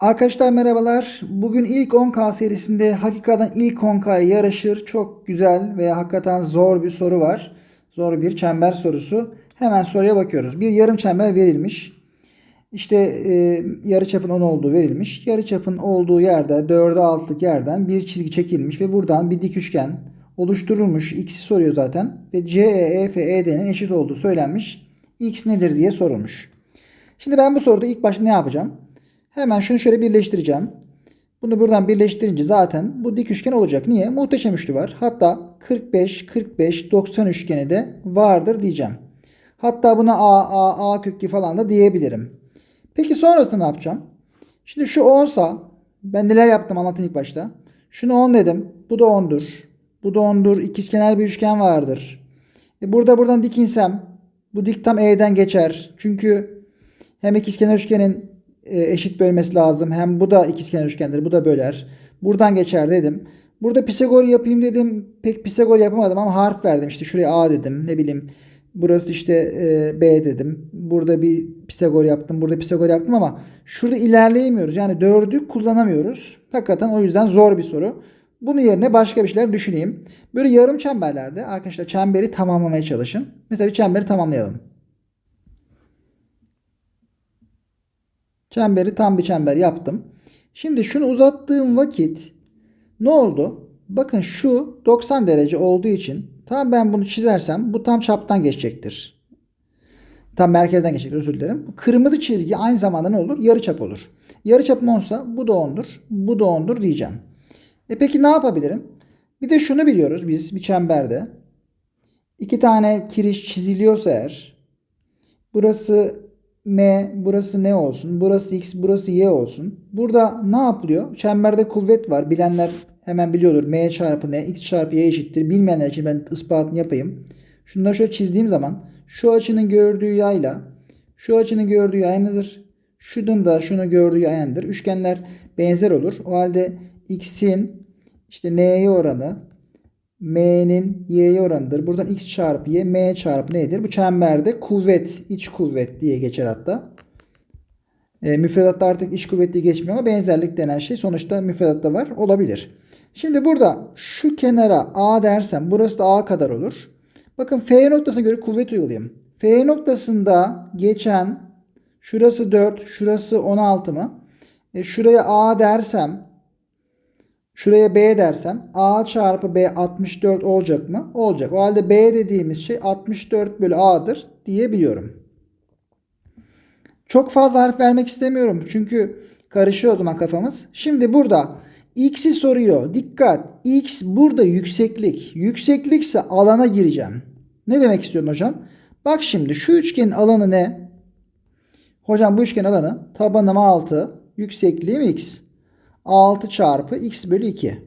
Arkadaşlar merhabalar. Bugün ilk 10K serisinde hakikaten ilk 10K'ya yaraşır çok güzel veya hakikaten zor bir soru var. Zor bir çember sorusu. Hemen soruya bakıyoruz. Bir yarım çember verilmiş. İşte e, yarıçapın 10 olduğu verilmiş. Yarıçapın olduğu yerde 4'e 6'lık yerden bir çizgi çekilmiş ve buradan bir dik üçgen oluşturulmuş. X'i soruyor zaten. Ve CE, EF, ED'nin eşit olduğu söylenmiş. X nedir diye sorulmuş. Şimdi ben bu soruda ilk başta ne yapacağım? Hemen şunu şöyle birleştireceğim. Bunu buradan birleştirince zaten bu dik üçgen olacak. Niye? Muhteşem üçlü var. Hatta 45, 45, 90 üçgeni de vardır diyeceğim. Hatta buna A, A, A kökü falan da diyebilirim. Peki sonrasında ne yapacağım? Şimdi şu 10 sa ben neler yaptım anlatayım ilk başta. Şunu 10 dedim. Bu da 10'dur. Bu da 10'dur. İkizkenar bir üçgen vardır. E burada buradan dik insem bu dik tam E'den geçer. Çünkü hem ikizkenar üçgenin eşit bölmesi lazım. Hem bu da ikizkenar üçgendir. Bu da böler. Buradan geçer dedim. Burada Pisagor yapayım dedim. Pek Pisagor yapamadım ama harf verdim. İşte şuraya A dedim. Ne bileyim. Burası işte e, B dedim. Burada bir Pisagor yaptım. Burada Pisagor yaptım ama şurada ilerleyemiyoruz. Yani dördü kullanamıyoruz. Hakikaten o yüzden zor bir soru. Bunun yerine başka bir şeyler düşüneyim. Böyle yarım çemberlerde arkadaşlar çemberi tamamlamaya çalışın. Mesela bir çemberi tamamlayalım. Çemberi tam bir çember yaptım. Şimdi şunu uzattığım vakit ne oldu? Bakın şu 90 derece olduğu için tam ben bunu çizersem bu tam çaptan geçecektir. Tam merkezden geçecektir özür dilerim. Kırmızı çizgi aynı zamanda ne olur? Yarı çap olur. Yarı çapım olsa bu da 10'dur. Bu da 10'dur diyeceğim. E peki ne yapabilirim? Bir de şunu biliyoruz biz bir çemberde. iki tane kiriş çiziliyorsa eğer burası M, burası ne olsun? Burası X, burası Y olsun. Burada ne yapılıyor? Çemberde kuvvet var. Bilenler hemen biliyordur. M çarpı N, X çarpı Y eşittir. Bilmeyenler için ben ispatını yapayım. Şunları şöyle çizdiğim zaman şu açının gördüğü yayla şu açının gördüğü aynıdır. Şunun da şunu gördüğü aynıdır. Üçgenler benzer olur. O halde X'in işte N'ye oranı M'nin Y'ye oranıdır. Buradan X çarpı Y, M çarpı nedir? Bu çemberde kuvvet, iç kuvvet diye geçer hatta. E, müfredatta artık iç kuvvet diye geçmiyor ama benzerlik denen şey sonuçta müfredatta var. Olabilir. Şimdi burada şu kenara A dersem burası da A kadar olur. Bakın F noktasına göre kuvvet uygulayayım. F noktasında geçen şurası 4, şurası 16 mı? E, şuraya A dersem Şuraya B dersem A çarpı B 64 olacak mı? Olacak. O halde B dediğimiz şey 64 bölü A'dır diyebiliyorum. Çok fazla harf vermek istemiyorum. Çünkü karışıyor o zaman kafamız. Şimdi burada X'i soruyor. Dikkat. X burada yükseklik. Yükseklikse alana gireceğim. Ne demek istiyorsun hocam? Bak şimdi şu üçgenin alanı ne? Hocam bu üçgen alanı tabanım 6, yüksekliğim x. 6 çarpı x bölü 2.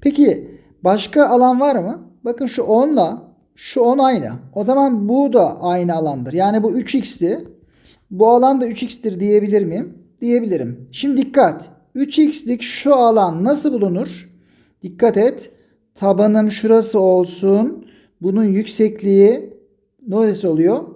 Peki başka alan var mı? Bakın şu 10 ile şu 10 aynı. O zaman bu da aynı alandır. Yani bu 3x'ti. Bu alan da 3x'tir diyebilir miyim? Diyebilirim. Şimdi dikkat. 3x'lik şu alan nasıl bulunur? Dikkat et. Tabanım şurası olsun. Bunun yüksekliği neresi oluyor?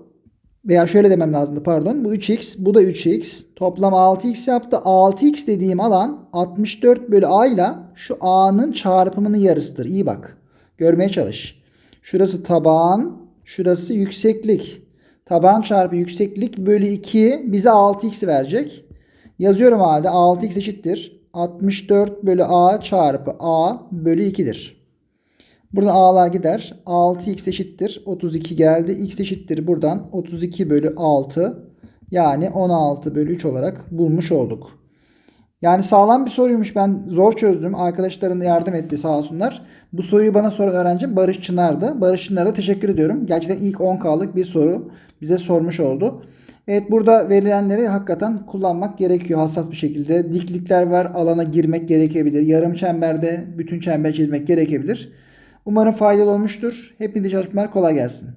Veya şöyle demem lazımdı pardon. Bu 3x, bu da 3x. Toplam 6x yaptı. 6x dediğim alan 64 bölü a ile şu a'nın çarpımının yarısıdır. İyi bak. Görmeye çalış. Şurası taban, şurası yükseklik. Taban çarpı yükseklik bölü 2 bize 6x verecek. Yazıyorum halde 6x eşittir. 64 bölü a çarpı a bölü 2'dir. Buradan a'lar gider. 6x eşittir. 32 geldi. x eşittir buradan 32 bölü 6. Yani 16 bölü 3 olarak bulmuş olduk. Yani sağlam bir soruymuş. Ben zor çözdüm. Arkadaşların yardım etti sağ olsunlar. Bu soruyu bana soran öğrencim Barış Çınar'dı. Barış Çınar'a teşekkür ediyorum. Gerçekten ilk 10K'lık bir soru bize sormuş oldu. Evet burada verilenleri hakikaten kullanmak gerekiyor hassas bir şekilde. Diklikler var. Alana girmek gerekebilir. Yarım çemberde bütün çember çizmek gerekebilir. Umarım faydalı olmuştur. Hepinize çalışmalar kolay gelsin.